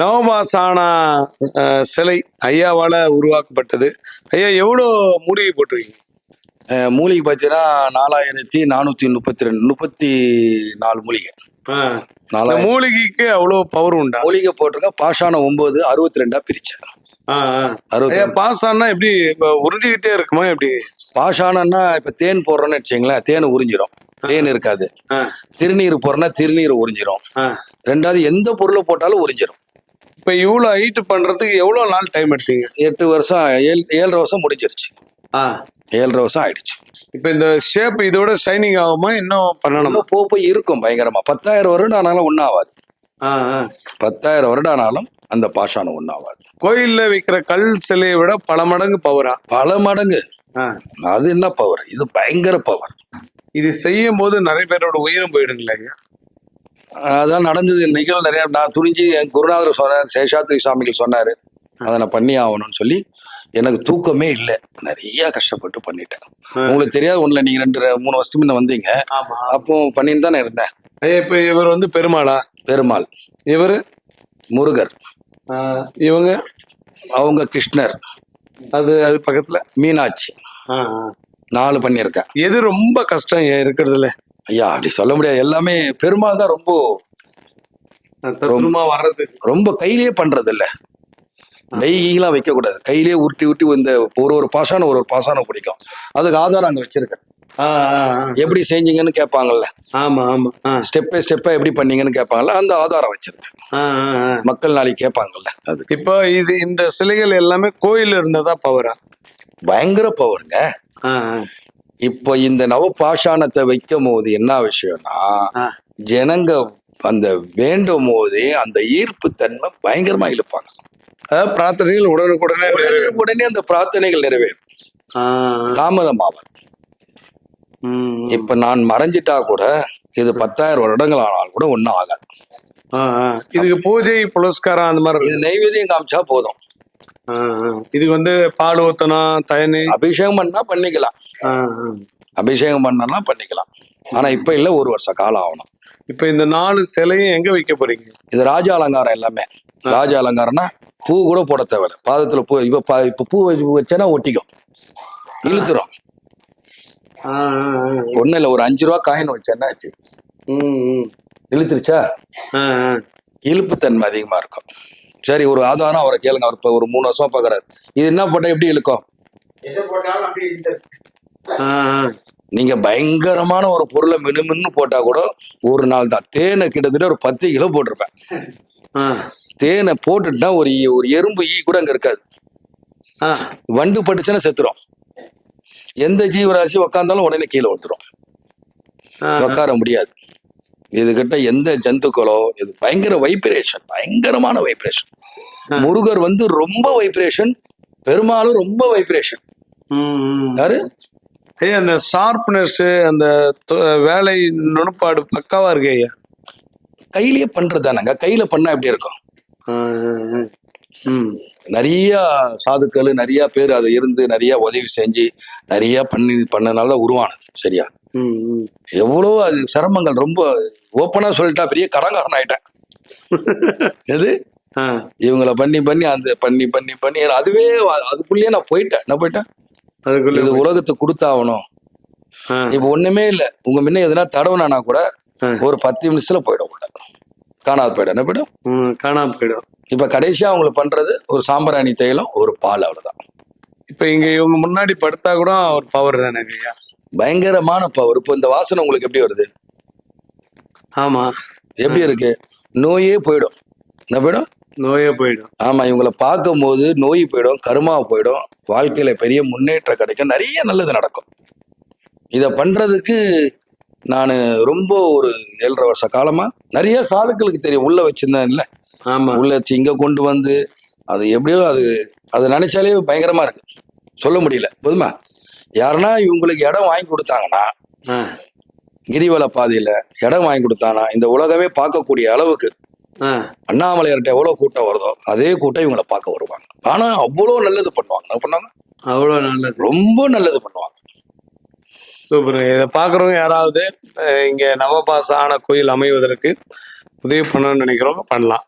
நவபாசானா சிலை ஐயாவால உருவாக்கப்பட்டது. ஐயா எவ்வளோ மூலிகை போட்டிருக்கீங்க? மூலிகை பார்த்தீங்கன்னா நாலாயிரத்தி நானூற்றி முப்பத்தி ரெண்டு முப்பத்தி நாலு மூலிகை. மூலிகைக்கு அவ்வளோ பவர் உண்டா? மூலிகை போட்டிருக்கேன் பாஷானம் ஒன்பது அறுபத்தி ரெண்டா பிரிச்சேன் அறுபத்தி பாசானா எப்படி உறிஞ்சிக்கிட்டே இருக்குமா எப்படி? பாஷானம்னா இப்போ தேன் போடுறோன்னு வச்சுங்களேன் தேன் உறிஞ்சிரும். தேன் இருக்காது. திருநீர் போடுறோன்னா திருநீர் உறிஞ்சிரும். ரெண்டாவது எந்த பொருளை போட்டாலும் உறிஞ்சிரும். இப்ப இவ்வளோ ஹைட் பண்றதுக்கு எவ்வளோ நாள் டைம் எடுத்தீங்க? எட்டு வருஷம் ஏழு ஏழரை வருஷம் முடிஞ்சிருச்சு. ஏழரை வருஷம் ஆயிடுச்சு. இப்ப இந்த ஷேப் இதோட ஷைனிங் ஆகுமா? இன்னும் பண்ணணுமா? போக போய் இருக்கும் பயங்கரமா. பத்தாயிரம் வருடம் ஆனாலும் ஆ, ஆ. பத்தாயிரம் வருடம் ஆனாலும் அந்த பாஷானம் ஒன்றும் ஆகாது கோயில்ல விற்கிற கல் சிலையை விட பல மடங்கு பவரா பல மடங்கு. அது என்ன பவர் இது பயங்கர பவர் இது செய்யும் போது நிறைய பேரோட உயிரும் போயிடுங்களா அதான் நடந்தது. நிகழ்வு நிறைய நான் துணிஞ்சு என் குருநாதர் சொன்னார் சேஷாத்ரி சுவாமிகள் சொன்னாரு. அதை நான் பண்ணி ஆகணும்னு சொல்லி எனக்கு தூக்கமே இல்லை. நிறைய கஷ்டப்பட்டு பண்ணிட்டேன். உங்களுக்கு தெரியாது ஒண்ணுல நீங்க ரெண்டு மூணு வருஷத்துக்கு முன்ன வந்தீங்க. அப்போ பண்ணிட்டு தானே இருந்தேன். இப்ப இவர் வந்து பெருமாளா? பெருமாள். இவரு? முருகர். இவங்க? அவங்க கிருஷ்ணர். அது அது பக்கத்துல? மீனாட்சி. நாலு பண்ணியிருக்கேன். எது ரொம்ப கஷ்டம் இருக்கிறதுல? ஐயா அப்படி சொல்ல முடியாது. எல்லாமே பெருமாள் தான் ரொம்ப வர்றது. ரொம்ப கையிலேயே பண்றது இல்ல டெய்லாம் வைக்க கூடாது கையிலேயே உருட்டி உருட்டி இந்த ஒரு ஒரு பாசானம் ஒரு ஒரு பாசானம் பிடிக்கும். அதுக்கு ஆதாரம் அங்க வச்சிருக்கேன். எப்படி செஞ்சீங்கன்னு கேட்பாங்கல்ல. ஆமா ஆமா. ஸ்டெப் பை ஸ்டெப்பா எப்படி பண்ணீங்கன்னு கேட்பாங்கல்ல. அந்த ஆதாரம் வச்சிருக்கேன். மக்கள் நாளைக்கு கேட்பாங்கல்ல அது இப்போ இது இந்த சிலைகள் எல்லாமே கோயில் இருந்ததா பவரா பயங்கர பவருங்க இப்போ இந்த நவ பாஷாணத்தை வைக்கும் போது என்ன விஷயம்னா. ஜனங்க அந்த வேண்டும் போதே அந்த ஈர்ப்பு தன்மை பயங்கரமா இழுப்பாங்க. அதாவது பிரார்த்தனைகள் உடனுக்குடனே உடனே அந்த பிரார்த்தனைகள் நிறைவேறும். ம், இப்ப நான் மறைஞ்சிட்டா கூட இது பத்தாயிரம் வருடங்கள் ஆனாலும் கூட ஒன்றும் ஆகாது. இதுக்கு பூஜை புலஸ்காரம் அந்த மாதிரி இது நைவேத்தியம் காமிச்சா போதும். இதுக்கு வந்து பால் ஊத்தணும் தயனி அபிஷேகம் பண்ணா பண்ணிக்கலாம். அபிஷேகம் பண்ணனா பண்ணிக்கலாம். ஆனா இப்ப இல்ல ஒரு வருஷ காலம் ஆகணும். இப்ப இந்த நாலு சிலையும் எங்க வைக்க போறீங்க? இது ராஜ அலங்காரம் எல்லாமே. ராஜ அலங்காரம்னா பூ கூட போட தேவையில்ல. பாதத்துல பூ இப்ப பா- இப்ப பூ வச்சு- வச்சேன்னா ஒட்டிக்கும். இழுத்துரும். ஒண்ணும் இல்ல ஒரு அஞ்சு ரூபா காயின் வச்சேன்னா ஆச்சு. இழுத்துருச்சா? ஆ. இழுப்புத்தன்மை அதிகமா இருக்கும். சரி ஒரு ஆதாரம் அவரை கேளுங்க. அவர் இப்ப ஒரு மூணு வருஷமா பாக்குறாரு. இது என்ன போட்டா எப்படி இழுக்கும். நீங்க பயங்கரமான ஒரு பொருளை மினுமின்னு போட்டா கூட ஒரு நாள் தான். தேனை கிட்டத்தட்ட ஒரு பத்து கிலோ போட்டிருப்பேன். தேனை போட்டுட்டா ஒரு ஒரு எறும்பு ஈ கூட அங்க இருக்காது. வண்டு பட்டுச்சுன்னா செத்துரும். எந்த ஜீவராசி உக்காந்தாலும் உடனே கீழே வந்துடும். உட்கார முடியாது. இதுகிட்ட எந்த ஜந்துக்களோ இது பயங்கர வைப்ரேஷன் பயங்கரமான வைப்ரேஷன் முருகர் வந்து ரொம்ப வைப்ரேஷன் பெருமாளும் ரொம்ப வைப்ரேஷன். யாரு? ஐயா அந்த ஷார்ப்னஸ் அந்த வேலை நுணுப்பாடு பக்காவா இருக்கு ஐயா. கையிலேயே பண்றதுதானங்க? கையில பண்ணா எப்படி இருக்கும். நிறைய சாதுக்கள் நிறைய பேர் அதை இருந்து நிறைய உதவி செஞ்சு நிறைய பண்ணி பண்ணனால உருவானது. சரியா. எவ்வளோ அது சிரமங்கள். ரொம்ப ஓப்பனா சொல்லிட்டா பெரிய கடங்காரன் ஆயிட்டேன். எது. இவங்கள பண்ணி பண்ணி அந்த பண்ணி பண்ணி பண்ணி அதுவே அதுக்குள்ளேயே நான் போயிட்டேன். என்ன போயிட்டேன். இது உலகத்துக்கு கொடுத்தாகணும். ஆ. இப்ப ஒண்ணுமே இல்ல. உங்க முன்ன எதுனா தடவுனா கூட. ஒரு பத்து நிமிஷத்துல போயிடும் உள்ள. காணாது போயிடும். என்ன போயிடும்? காணாம போயிடும். இப்ப கடைசியா அவங்களுக்கு பண்றது ஒரு சாம்பிராணி தைலம் ஒரு பால் அவ்வளவுதான். இப்ப இங்க இவங்க முன்னாடி படுத்தா கூட ஒரு பவர் தானே ஐயா பயங்கரமான பவர் இப்போ இந்த வாசனை உங்களுக்கு எப்படி வருது? ஆமா. எப்படி இருக்கு? நோயே போயிடும். என்ன போயிடும்? நோயே போயிடும். ஆமா இவங்கள பார்க்கும் போது நோய் போயிடும் கருமா போயிடும் வாழ்க்கையில பெரிய முன்னேற்றம் கிடைக்கும் நிறைய நல்லது நடக்கும். இத பண்றதுக்கு நான் ரொம்ப ஒரு ஏழரை வருஷ காலமா நிறைய சாதுக்களுக்கு தெரியும். உள்ள வச்சிருந்தேன் இல்ல. ஆமா. உள்ள வச்சு இங்க கொண்டு வந்து அது எப்படியோ அது அதை நினைச்சாலே பயங்கரமா இருக்கு. சொல்ல முடியல. போதுமா? யாருன்னா இவங்களுக்கு இடம் வாங்கி கொடுத்தாங்கன்னா. கிரிவல பாதையில இடம் வாங்கி கொடுத்தானா இந்த உலகமே பார்க்கக்கூடிய அளவுக்கு ஆ. அண்ணாமலையார்ட்ட எவ்வளவு கூட்டம் வருதோ அதே கூட்டம் இவங்களை பார்க்க வருவாங்க. ஆனா அவ்வளவு நல்லது பண்ணுவாங்க. என்ன பண்ணுவாங்க? அவ்வளவு நல்லது. ரொம்ப நல்லது பண்ணுவாங்க. சூப்பர் இதை பாக்குறவங்க யாராவது இங்க நவபாச ஆன கோயில் அமைவதற்கு உதவி பண்ணணும்னு நினைக்கிறவங்க பண்ணலாம்.